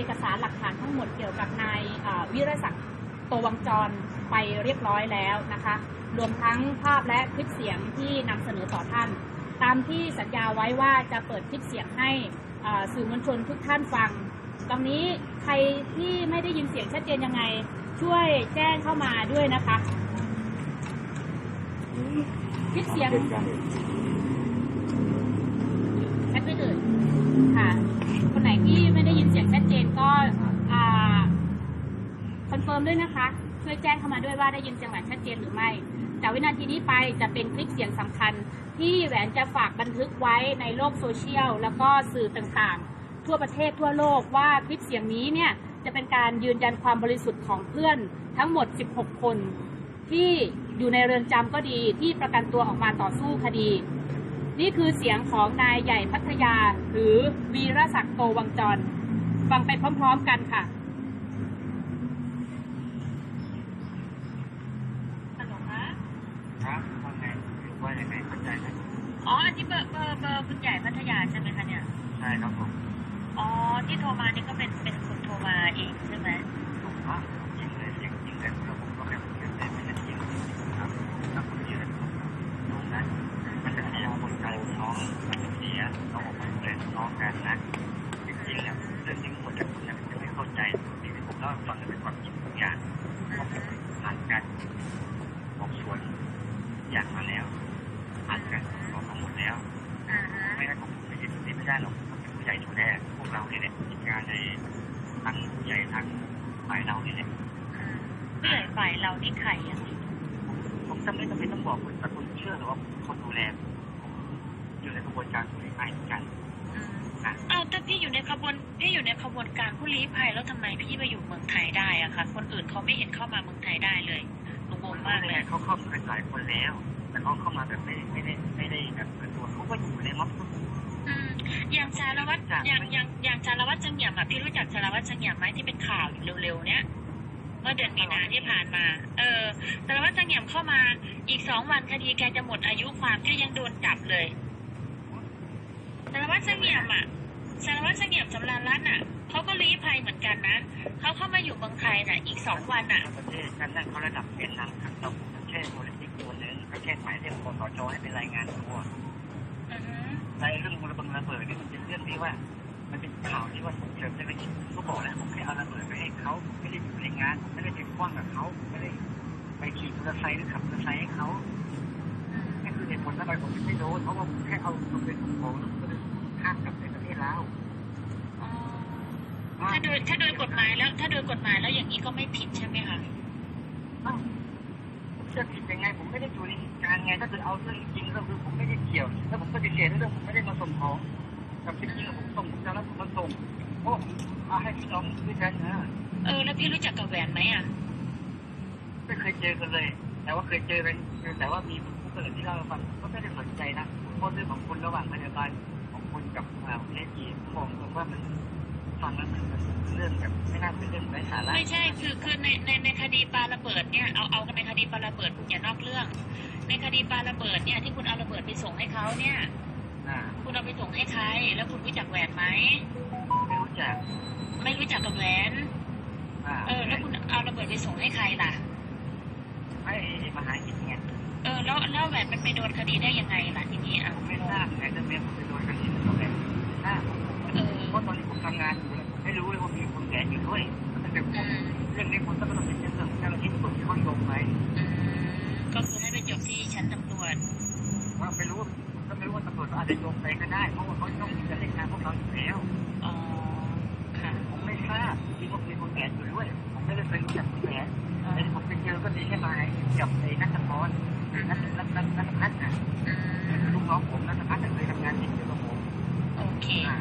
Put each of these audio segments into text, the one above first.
เอกสารหลักฐานทั้งหมดเกี่ยวกับนายวิรศักดิ์โตวังจรไปเรียบร้อยแล้วนะคะ รวมทั้งภาพและคลิปเสียงที่นำเสนอต่อท่าน ตามที่สัญญาไว้ว่าจะเปิดคลิปเสียงให้สื่อมวลชนทุกท่านฟัง ตรงนี้ใครที่ไม่ได้ยินเสียงชัดเจนยังไง ช่วยแจ้งเข้ามาด้วยนะคะ คลิปเสียง ดไปเลยค่ะ คนไหนที่ไม่ได้ยินเสียงชัดเจนก็คอนเฟิร์มด้วยนะคะ ช่วยแจ้งเข้ามาด้วยว่าได้ยินเสียงแหวนชัดเจนหรือไม่ จากวินาทีนี้ไปจะเป็นคลิปเสียงสำคัญ ที่แหวนจะฝากบันทึกไว้ในโลกโซเชียล แล้วก็สื่อต่างๆ ทั่วประเทศทั่วโลกว่าคลิปเสียงนี้เนี่ยจะเป็นการยืนยันความบริสุทธิ์ของเพื่อนทั้งหมด 16 คน ที่อยู่ในเรือนจำก็ดีที่ประกันตัวออกมาต่อสู้คดี นี่คือเสียงของนายใหญ่พัทยา หรือวีรศักดิ์โตวังจร ฟังไปพร้อมๆกันค่ะฮัลโหลคะครับว่าไงหรือว่ายังไงเข้าใจไหมอ๋ออันนี้เบอร์เบอร์เบอร์คุณใหญ่พัทยาใช่ไหมคะเนี่ยใช่ครับผมอ๋อที่โทรมานี่ก็เป็นเป็นคุณโทรมาเองใช่ไหมถูกต้องจริงเลยเสียงจริงเลยแล้วผมก็ไม่ผมไม่ไม่ได้จริงครับถ้าคุณยืนตรงนั้นมันจะเสียคนไทยน้องมันจะเสียน้องออก มาเป็นน้องกันนะจริงๆเนี่ยเรื่องที่หมดจากคุณเนี่ยจะไม่เข้าใจสิ่งที่ผมเล่าให้ฟังเป็นความจริงทุกอย่างเพราะผมผ่านการสอบสวนอย่างมาแล้วผ่านการสอบมาหมดแล้วอ่าฮะไม่งั้นผมไม่ยึดติดไม่ได้หรอกผมเป็นผู้ใหญ่ดูแลพวกเราเนี่ยแหละกิจการในทางผู้ใหญ่ทางฝ่ายเราเนี่ยแหละผู้ใหญ่ฝ่ายเรานี่ใครอะผมจำไม่จำเป็นต้องบอกคุณแต่คุณเชื่อหรือว่าคนดูแลผมอยู่ในกระบวนการผู้ลี้ภัยเหมือน กันอ้าวถ้าพี่อยู่ในขบวนพี่อยู่ในขบวนการผู้ลี้ภัยแล้วทำไมพี่มาอยู่เมืองไทยได้อะคะคนอื่นเขาไม่เห็นเข้ามาเมืองไทยได้เลยหนูงงมากเลยเขาเข้ามาหลายคนแล้ว แต่เขาเข้ามาแบบไม่ไม่ได้ไม่ได้แบบเปิดตัวเขาก็อยู่ในม็อบอืมอย่างสารวัตรอย่างอย่างอย่างสารวัตรเฉงี่ยมอะพี่รู้จักสารวัตรเฉงี่ยมไหมที่เป็นข่าวอยู่เร็วๆเนี้ยเมื่อเดือนมีนาที่ผ่านมา เออสารวัตรเฉงี่ยมเข้ามา อีกสองวันคดีแกจะหมดอายุความแกยังโดนจับเลย สารวัตรเฉงี่ยมอะสารวัตรเฉงี่ยมสำราญรัตน์อะเขาก็ลี้ภัยเหมือนกันนะเขาเข้ามาอยู่เมืองไทยน่ะ อีกสองวันอะประเทศกันนั่นเขาระดับเป็นนำครับเราแค่โพลิติกตัวนึงเขาแค่หมายเรียกคสชให้เป็นรายงานตัวอือฮึในเรื่องระเบิดระเบิดนี่มันเป็นเรื่องที่ว่า มันเป็นข่าวที่ว่าผมเชิญได้ไปกินก็บอกแล้วผมแค่เอาระเบิดไปให้เขาไม่ได้อยู่ในงานไม่ได้ไปคว้างกับเขาไม่ได้ไปขี่มอเตอร์ไซค์หรือขับมอเตอร์ไซค์ให้เขานี่คือเหตุผลทำไมผมถึงไม่โดนเพราะว่าผมแค่เอาตัวเป็นของแล้วก็ ข้ามกลับในประเทศลาวอ๋อถ้าโดยถ้าโดยกฎหมายแล้ว ถ้าโดยกฎหมายแล้วอย่างนี้ก็ไม่ผิดใช่ไหมคะอ้าวผมจะผิดยังไง ผมไม่ได้อยู่ในเหตุการณ์ไงถ้าเกิดเอาเรื่องจริงก็คือผมไม่ได้เกี่ยวแล้วผมปฏิเสธเรื่องผมไม่ได้มาส่งของกับจริงๆผมส่งผมจะรับผมมาส่งเพราะผมเอาให้พี่น้องด้วยกันนะเออแล้วพี่รู้จักกับแหวนไหมอะไม่เคยเจอกันเลย แต่ว่าเคยเจอกันแต่ว่ามีผู้อื่นที่เล่าให้ฟังก็ไม่ได้สนใจนะเพราะเรื่องของคุณระหว่างพยาบาล ของคุณกับเอจีมองผมว่ามันฟังแล้วมันเรื่องแบบไม่น่าเป็นเรื่องไร้สาระไม่ใช่คือคือในในในคดีปาระเบิดเนี่ยเอาเอากันในคดีปาระเบิดอย่านอกเรื่อง ในคดีปาระเบิดเนี่ยที่คุณเอาระเบิดไปส่งให้เขาเนี่ยอ่าคุณเอาไปส่งให้ใคร แล้วคุณรู้จักแหวนไหมไม่รู้จัก ไม่รู้จักกับแหวนอ่าเออ แล้วคุณเอาระเบิดไปส่งให้ใครล่ะให้มหากิจไงเออแล้วแล้วแหวนมันไปโดนคดีได้ยังไงล่ะทีนี้อะผมไม่ทราบไงจะเมียผมไปโดนคดีมันก็แบบทราบ เออ เพราะตอนนี้ผม ทำงานอยู่ผมไม่รู้เลยว่ามีคนแก่อยู่ด้วยถ้าเกิดพวกเรื่องนี้ผมก็ต้องเป็นเรื่องเจ้าหน้าที่ตำรวจที่เขาโยงไปอืมก็คือให้ไปจบที่ชั้นตำรวจว่าไม่รู้ก็ไม่รู้ว่าตำรวจอาจจะโยงไปก็ได้เพราะว่าเขาต้องจะเล่นงานพวกเราอยู่แล้วอ๋อค่ะผมไม่ทราบที่ว่ามีคนแก่อยู่ด้วยผมไม่ได้เคยรู้จักคนแก่แต่ที่ผมไปเจอก็ดีแค่มากับไอ้นัทพรนัทนัทนัทนัทพัฒน์นะอืมลูกน้องผมนัทพัฒน์เคยทำงานที่เดียวกับผม โอเค อ่า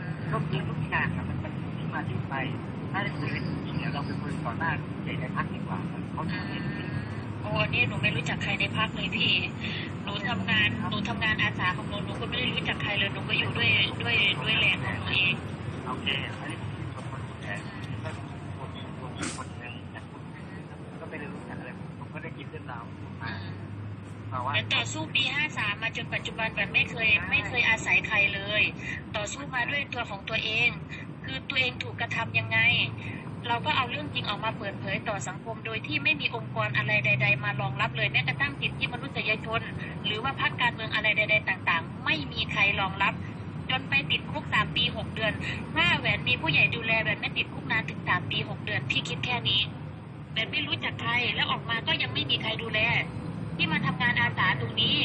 อื มอืมก็คือทุกอย่างอะมันมันที่มาที่ไปถ้าจะคุยกันจริงๆเนี่ยเราไปคุยต่อหน้าใหญ่ในพักดีกว่าเขาจะเห็นโอ้อันนี่หนูไม่รู้จักใครในพักเลยพี่ หนูทำงาน หนูทำงานอาสาของหนู หนูก็ไม่ได้รู้จักใครเลย หนูก็อยู่ด้วยด้วยด้วยแรงของหนูเอง โอเคอันนี้คนแก่ก็คนคนคนหนึ่งแต่คุณก็ไม่ได้รู้จักอะไรผมก็ได้ยินเรื่องราวมามาว่า แต่ต่อสู้ปี 53 มาจนปัจจุบันแบบไม่เคยไม่เคยอาศัยใครเลย ต่อสู้มาด้วยตัวของตัวเอง คือตัวเองถูกกระทำยังไง เราก็เอาเรื่องจริงออกมาเปิดเผยต่อสังคม โดยที่ไม่มีองค์กรอะไรใด ๆ มารองรับเลยแม้กระทั่งสิทธิมนุษยชน หรือว่าพรรคการเมืองอะไรใด ๆ ต่าง ๆ ไม่มีใครรองรับ จนไปติดคุกสามปีหกเดือนถ้าแหวนมีผู้ใหญ่ดูแลแหวนไม่ติดคุกนานถึงสามปีหกเดือนพี่คิดแค่นี้แหวนไม่รู้จักใครแล้วออกมาก็ยังไม่มีใครดูแลที่มาทำงานอาสาตรงนี้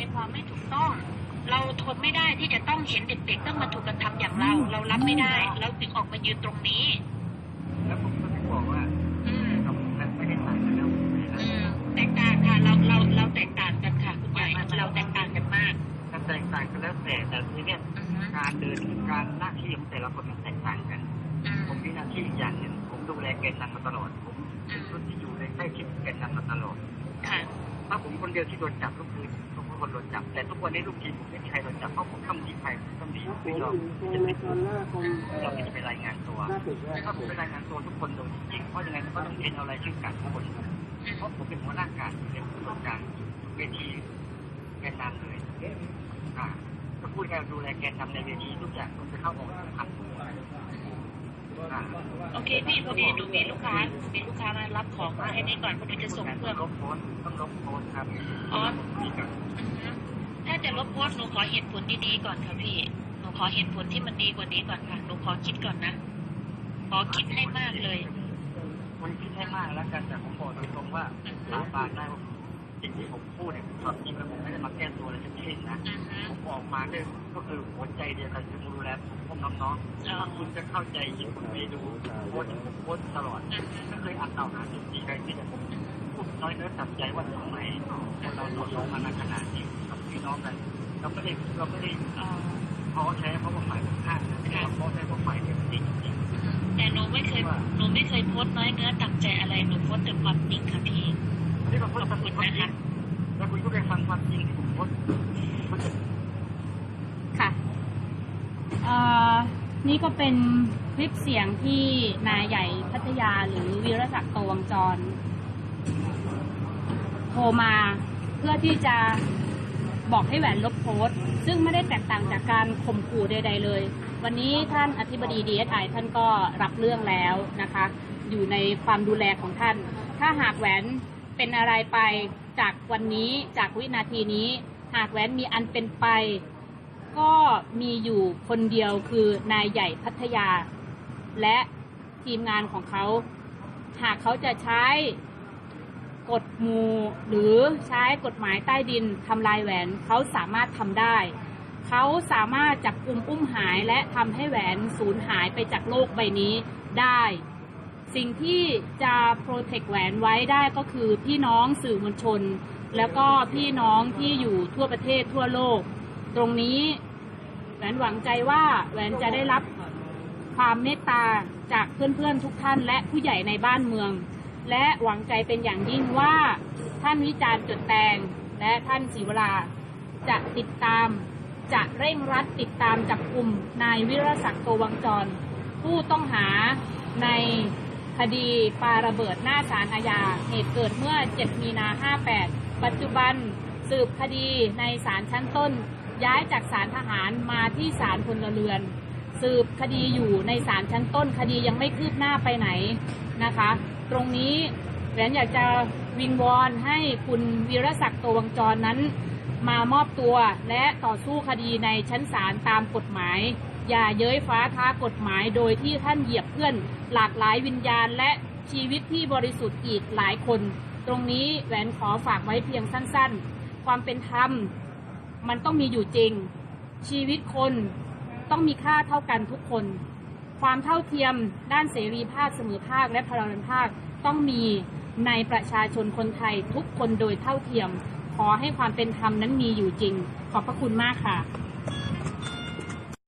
ในความไม่ถูกต้อง เราทนไม่ได้ที่จะต้องเห็นเด็กๆต้องมาถูกกระทำอย่างเรา เรารับไม่ได้เราจึงออกมายืนตรงนี้ แล้วผมก็ถึงบอกว่าอืมกับผมนั้นไม่ได้ต่างกันแล้วอืมแตกต่างค่ะเราเราเราแตกต่างกันค่ะคุณใหญ่เราแตกต่างกันมากถ้าแตกต่างกันแล้วแต่แต่ทีเนี้ยอือฮึการเดินการหน้าที่ของแต่ละคนมันแตกต่างกันอืมผมมีหน้าที่อีกอย่างหนึ่งผมดูแลแกนนำมาตลอดผมเป็นคนที่อยู่ในใกล้ชิดแกนนำมาตลอดค่ะถ้าผมคนเดียวที่โดนจับก็ คือทุกคนโดนจับ แต่ทุกวันนี้ลูกทีมผมไม่มีใครโดนจับเพราะผมต้องมีใครต้องมีไม่ยอมจะไม่เราจะไปรายงานตัวถ้าผมไปรายงานตัวทุกคนโดนจริงเพราะยังไงก็ต้องเป็นเอารชื่อกันทุกคนเพราะผมเป็นหัวหน้าการเป็นผู้จัดการเวทีแกนนำเลยก็พูดง่ายๆดูแลแกนนำในเวทีทุกอย่างผมจะเข้าออกทำอ่า โอเคพี่พอดีหนูมีลูกค้ามีลูกค้ามารับของมาให้นี่ก่อนพอดีจะส่งเครื่องลบโพสต์ต้องลบโพสต์ครับอ๋อมีกับอือฮึถ้าจะลบโพสต์หนูขอเหตุผลดีๆก่อนค่ะพี่หนูขอเหตุผลที่มันดีกว่านี้ก่อนค่ะหนูขอคิดก่อนนะขอคิดให้มากเลยมันคิดให้มากแล้วกันแต่ผมบอกตรงๆว่าสาบานได้ว่า สิ่งที่ผมพูดเนี่ยความจริงแล้วผมไม่ได้มาแก้ตัวอะไรทั้งสิ้นนะอือฮึผมบอกมาด้วยก็คือหัวใจเดียวกันคือดูแลผมพวกน้องๆถ้าคุณจะเข้าใจยิ่งคุณไม่ดูโพสต์ผมโพสต์ตลอดอือฮึไม่เคยอ่านต่อหาจุดดีใครที่จะผมพูดน้อยเนื้อต่ำใจว่าทำไมคนเราต่อสู้มานานขนาดนี้กับพี่น้องกันเราไม่ได้เราไม่ได้อ๋อท้อแท้เพราะว่าฝ่ายตรงข้ามนะเราท้อแท้เพราะฝ่ายเดียวจริงจริงแต่หนูไม่เคยหนูไม่เคยโพสต์น้อยเนื้อต่ำใจอะไรหนูโพสต์แต่ความจริงค่ะพี่ นี่เราพูด ขอบ ความจ คุ ริ ณ งความ นะ จริ คะ งแล้วคุณก็ไปฟังความจริงที่ผมพูดมันจะ ค่ะเอ่อ นี่ก็เป็นคลิปเสียงที่นายใหญ่พัทยาหรือวีรศักดิ์โตวงจร โทรมาเพื่อที่จะบอกให้แหวนลบโพสต์ ซึ่งไม่ได้แตกต่างจากการข่มขู่ใด ๆ เลย วันนี้ท่านอธิบดีดีเอสไอท่านก็รับเรื่องแล้วนะคะ อยู่ในความดูแลของท่าน ถ้าหากแหวนเป็นอะไรไปจากวันนี้จากวินาทีนี้ หากแหวนมีอันเป็นไป ก็มีอยู่คนเดียวคือนายใหญ่พัทยา และทีมงานของเขา หากเขาจะใช้กฎหมู่หรือใช้กฎหมายใต้ดินทำลายแหวนเขาสามารถทำได้ เขาสามารถจับกลุ่มอุ้มหายและทำให้แหวนสูญหายไปจากโลกใบนี้ได้ สิ่งที่จะโปรเทคแหวนไว้ได้ก็คือพี่น้องสื่อมวลชน แล้วก็พี่น้องที่อยู่ทั่วประเทศทั่วโลก ตรงนี้แหวนหวังใจว่าแหวนจะได้รับความเมตตาจากเพื่อนๆทุกท่าน และผู้ใหญ่ในบ้านเมือง และหวังใจเป็นอย่างยิ่งว่าท่านวิจารณ์จดแตงและท่านศรีวราจะติดตามจะเร่งรัดติดตามจับกลุ่มนายวิรศักดิ์โตวังจร ผู้ต้องหาในคดีปาระเบิดหน้าศาลอาญาเหตุเกิดเมื่อ 7 มีนา 58 ปัจจุบันสืบคดีในศาลชั้นต้น ย้ายจากศาลทหารมาที่ศาลพลเรือน สืบคดีอยู่ในศาลชั้นต้นคดียังไม่คืบหน้าไปไหนนะคะ ตรงนี้แหวนอยากจะวิงวอนให้คุณวีรศักดิ์โตวังจรนั้น มามอบตัวและต่อสู้คดีในชั้นศาลตามกฎหมาย อย่าเย้ยฟ้าท้ากฎหมายโดยที่ท่านเหยียบเพื่อนหลากหลายวิญญาณและชีวิตที่บริสุทธิ์อีกหลายคน ตรงนี้แหวนขอฝากไว้เพียงสั้นๆ ความเป็นธรรม มันต้องมีอยู่จริง ชีวิตคนต้องมีค่าเท่ากันทุกคน ความเท่าเทียมด้านเสรีภาพเสมอภาคและพลเรือนภาคต้องมีในประชาชนคนไทยทุกคนโดยเท่าเทียม ขอให้ความเป็นธรรมนั้นมีอยู่จริง ขอบพระคุณมากค่ะ